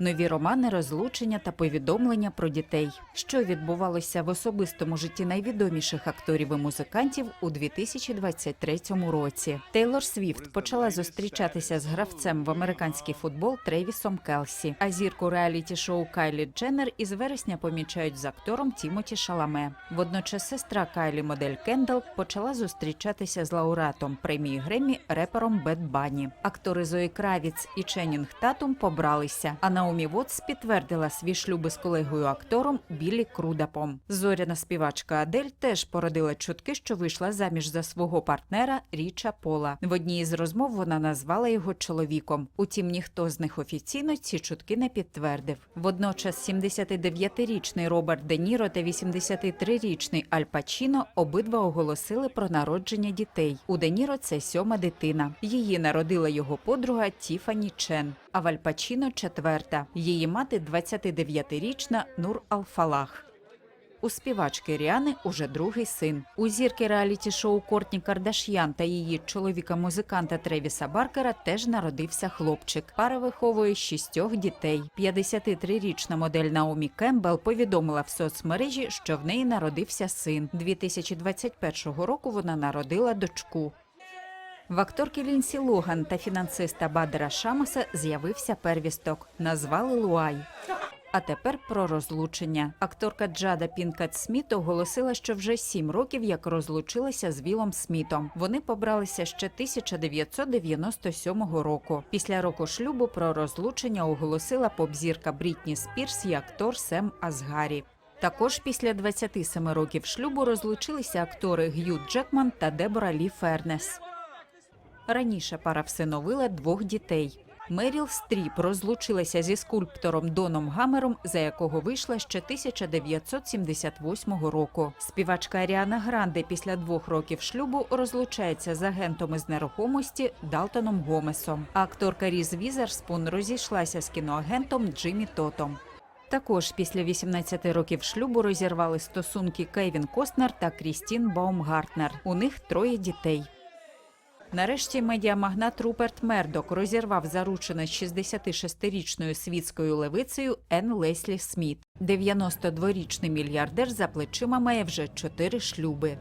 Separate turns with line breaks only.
нові романи, розлучення та повідомлення про дітей, що відбувалося в особистому житті найвідоміших акторів і музикантів у 2023 році. Тейлор Свіфт почала зустрічатися з гравцем в американський футбол Тревісом Келсі. А зірку реаліті-шоу Кайлі Дженнер із вересня помічають з актором Тімоті Шаламе. Водночас сестра Кайлі модель Кендал почала зустрічатися з лауреатом премії Греммі репером Бет Банні. Актори Зої Кравіц і Ченнінг Татум побралися. А Наомі Вотс підтвердила свій шлюби з колегою актором Біллі Крудапом. Зоряна співачка Адель теж породила чутки, що вийшла заміж за свого партнера Річа Пола. В одній із розмов вона назвала його чоловіком. Утім, ніхто з них офіційно ці чутки не підтвердив. Водночас 79-річний Роберт Де Ніро та 83-річний Аль Пачіно обидва оголосили про народження дітей. У Де Ніро це сьома дитина. Її народила його подруга Тіфані Чен. А в четверта. Її мати 29-річна Нур Алфалах. У співачки Ріани уже другий син. У зірки реаліті-шоу Кортні Кардаш'ян та її чоловіка-музиканта Тревіса Баркера теж народився хлопчик. Пара виховує шістьох дітей. 53-річна модель Наомі Кембел повідомила в соцмережі, що в неї народився син. 2021 року вона народила дочку. В акторки Лінсі Логан та фінансиста Бадера Шамаса з'явився первісток. Назвали Луай. А тепер про розлучення. Акторка Джада Пінкат Сміт оголосила, що вже сім років як розлучилася з Вілом Смітом. Вони побралися ще 1997 року. Після року шлюбу про розлучення оголосила поп-зірка Брітні Спірс і актор Сем Азгарі. Також після 27 років шлюбу розлучилися актори Г'ю Джекман та Дебора Лі Фернес. Раніше пара всиновила двох дітей. Меріл Стріп розлучилася зі скульптором Доном Гамером, за якого вийшла ще 1978 року. Співачка Аріана Гранде після двох років шлюбу розлучається з агентом із нерухомості Далтоном Гомесом. Акторка Різ Візерспун розійшлася з кіноагентом Джиммі Тотом. Також після 18 років шлюбу розірвали стосунки Кевін Костнер та Крістін Баумгартнер. У них троє дітей. Нарешті медіамагнат Руперт Мердок розірвав заручене з 66-річною світською левицею Ен Леслі Сміт. 92-річний мільярдер за плечима має вже чотири шлюби.